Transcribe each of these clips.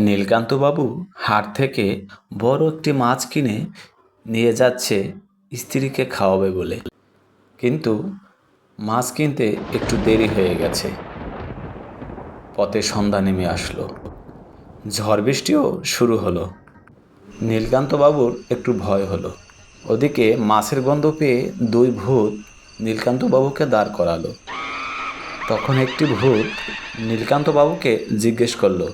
নীলকান্তবাবু হাট থেকে বড় একটি মাছ কিনে নিয়ে যাচ্ছে, স্ত্রীকে খাওয়াবে বলে। কিন্তু মাছ কিনতে একটু দেরি হয়ে গেছে। পথে সন্ধ্যা নেমে আসলো। ঝড় বৃষ্টিও শুরু হলো। নীলকান্তবাবুর একটু ভয় হলো। ওদিকে মাছের গন্ধ পেয়ে দুই ভূত নীলকান্তবাবুকে দাঁড় করালো। তখন একটি ভূত নীলকান্তবাবুকে জিজ্ঞেস করল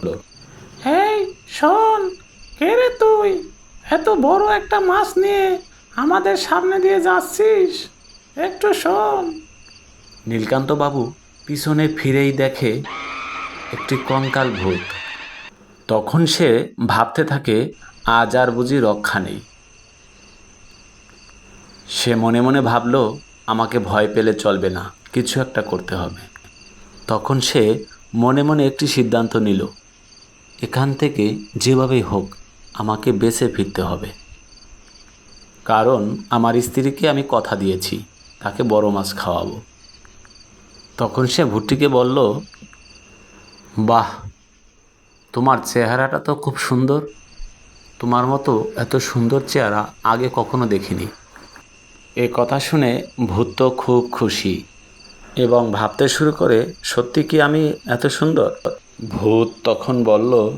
শোন, কে রে তুই? এত বড় একটা মাছ নিয়ে আমাদের সামনে দিয়ে যাচ্ছিস? একটু শোন। নীলকান্তবাবু পিছনে ফিরেই দেখে একটি কঙ্কাল ভূত। তখন সে ভাবতে থাকে, আজ আর বুঝি রক্ষা নেই। সে মনে মনে ভাবলো, আমাকে ভয় পেলে চলবে না, কিছু একটা করতে হবে। তখন সে মনে মনে একটি সিদ্ধান্ত নিল। এখান থেকে যেভাবেই হোক আমাকে বেঁচে ফিরতে হবে। কারণ আমার স্ত্রীকে আমি কথা দিয়েছি, তাকে বড় মাছ খাওয়াবো। তখন সে ভুট্টিকে বলল, বাহ, তোমার চেহারাটা তো খুব সুন্দর। তোমার মতো এত সুন্দর চেহারা আগে কখনো দেখিনি। এ কথা শুনে ভূত তো খুব খুশি এবং ভাবতে শুরু করে, সত্যি কি আমি এত সুন্দর? ভূত তখন বলল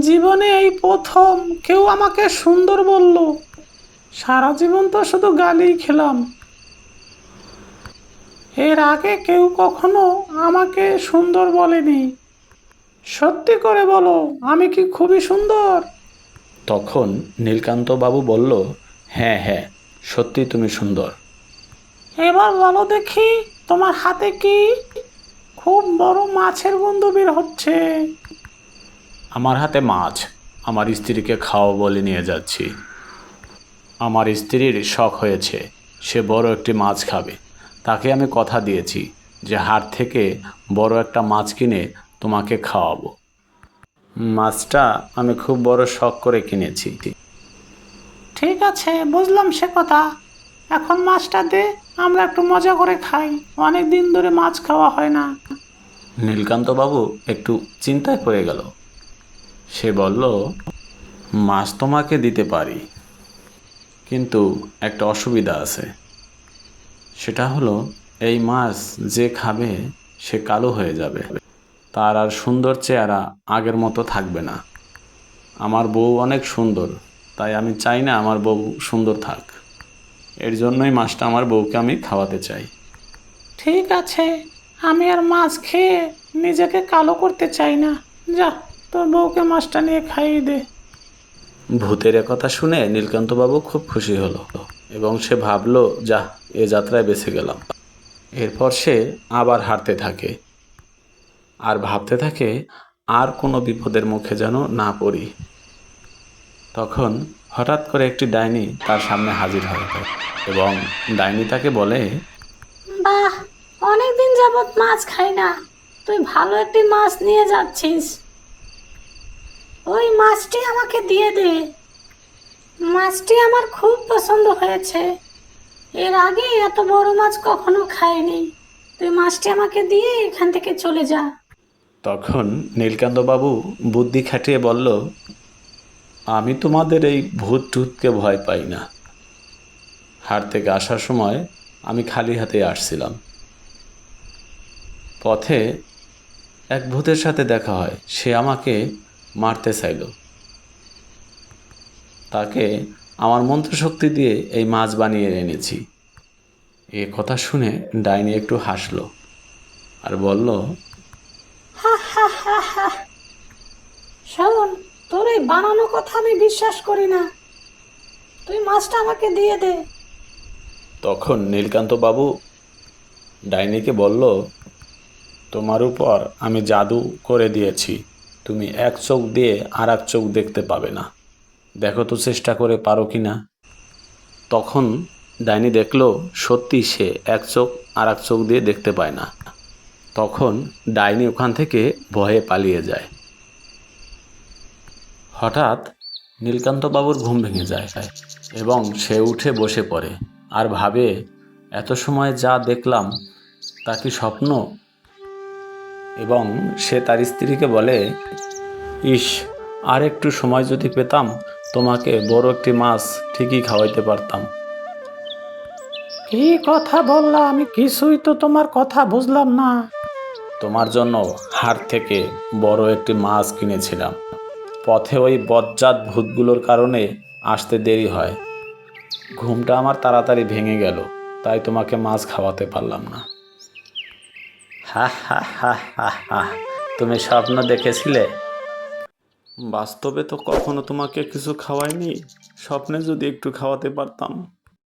জীবনে এই প্রথম কেউ আমাকে সুন্দর বলল। সারা জীবন তো শুধু গালিই খেলাম। এর আগে কেউ কখনো আমাকে সুন্দর বলেনি। সত্যি করে বলো আমি কি খুবই সুন্দর? তখন নীলকান্তবাবু বলল হ্যাঁ হ্যাঁ সত্যি তুমি সুন্দর। এবার বলো দেখি তোমার হাতে কি? খুব বড় মাছের গন্ধ বের হচ্ছে। আমার হাতে মাছ। আমার স্ত্রীকে খাও বলে নিয়ে যাচ্ছি। আমার স্ত্রীর শখ হয়েছে সে বড় একটি মাছ খাবে। তাকে আমি কথা দিয়েছি যে হাট থেকে বড় একটা মাছ কিনে তোমাকে খাওয়াবো। মাছটা আমি খুব বড় শখ করে কিনেছি। ঠিক আছে বুঝলাম সে কথা। এখন মাছটা দে, আমরা একটু মজা করে খাই। অনেক দিন ধরে মাছ খাওয়া হয় না। নীলকান্তবাবু একটু চিন্তায় পড়ে গেল। সে বলল, মাছ তোমাকে দিতে পারি, কিন্তু একটা অসুবিধা আছে। সেটা হলো, এই মাছ যে খাবে, সে কালো হয়ে যাবে। তার আর সুন্দর চেহারা আগের মতো থাকবে না। আমার বউ অনেক সুন্দর, তাই আমি চাই না আমার বউ সুন্দর থাক। এর জন্যই মাছটা আমার বউকে আমি খাওয়াতে চাই। ঠিক আছে আমি আর মাছ খেয়ে নিজেকে কালো করতে চাই না। যা তোর বউকে মাছটা নিয়ে খাইয়ে দে। ভূতের কথা শুনে নীলকান্তবাবু খুব খুশি হলো এবং সে ভাবলো যা এ যাত্রায় বেঁচে গেলাম। এরপর সে আবার হাঁটতে থাকে। আর ভাবতে থাকে আর কোনো বিপদের মুখে যেন না পড়ি। তখন হঠাৎ করে একটি ডাইনি তার সামনে হাজির হয় এবং ডাইনি তাকে বলে বাহ অনেকদিন যাবত মাছ খাই না। তুই ভালো একটি মাছ নিয়ে যাচ্ছিস। ওই মাছটি আমাকে দিয়ে দে। মাছটি আমার খুব পছন্দ হয়েছে। এর আগে এত বড় মাছ কখনো খাইনি। তুই মাছটি আমাকে দিয়ে এখান থেকে চলে যা। তখন নীলকান্তবাবু বুদ্ধি খাটিয়ে বলল আমি তোমাদের এই ভূত টুতকে ভয় পাই না। হাট থেকে আসার সময় আমি খালি হাতে আসছিলাম। পথে এক ভূতের সাথে দেখা হয়। সে আমাকে মারতে চাইল। তাকে আমার মন্ত্রশক্তি দিয়ে এই মাছ বানিয়ে এনেছি। এ কথা শুনে ডাইনি একটু হাসলো আর বলল শোন তোর এই বানানো কথা আমি বিশ্বাস করি না। তুই মাছটা আমাকে দিয়ে দে। তখন নীলকান্ত বাবু ডাইনিকে বলল, তোমার উপর আমি জাদু করে দিয়েছি। তুমি এক চোখ দিয়ে আর এক চোখ দেখতে পাবে না। দেখো তো চেষ্টা করে পারো কি না? তখন ডাইনি দেখল, সত্যি সে এক চোখ আর এক চোখ দিয়ে দেখতে পায় না। তখন ডাইনি ওখান থেকে ভয়ে পালিয়ে যায়। হঠাৎ নীলকান্তবাবুর ঘুম ভেঙে যায় এবং সে উঠে বসে পড়ে আর ভাবে এত সময় যা দেখলাম তা কি স্বপ্ন? এবং সে তার স্ত্রীকে বলে ইস আর একটু সময় যদি পেতাম তোমাকে বড় একটি মাছ ঠিকই খাওয়াইতে পারতাম। কি কথা বললা? আমি কিছুই তো তোমার কথা বুঝলাম না। তোমার জন্য হাট থেকে বড় একটি মাছ কিনেছিলাম। পথে ওই বজ্জাত ভূতগুলোর কারণে আসতে দেরি হয়। ঘুমটা আমার তাড়াতাড়ি ভেঙে গেল, তাই তোমাকে মাছ খাওয়াতে পারলাম না। হা হা হা হা তুমি স্বপ্ন দেখেছিলে? বাস্তবে তো কখনো তোমাকে কিছু খাওয়াইনি, স্বপ্নে যদি একটু খাওয়াতে পারতাম।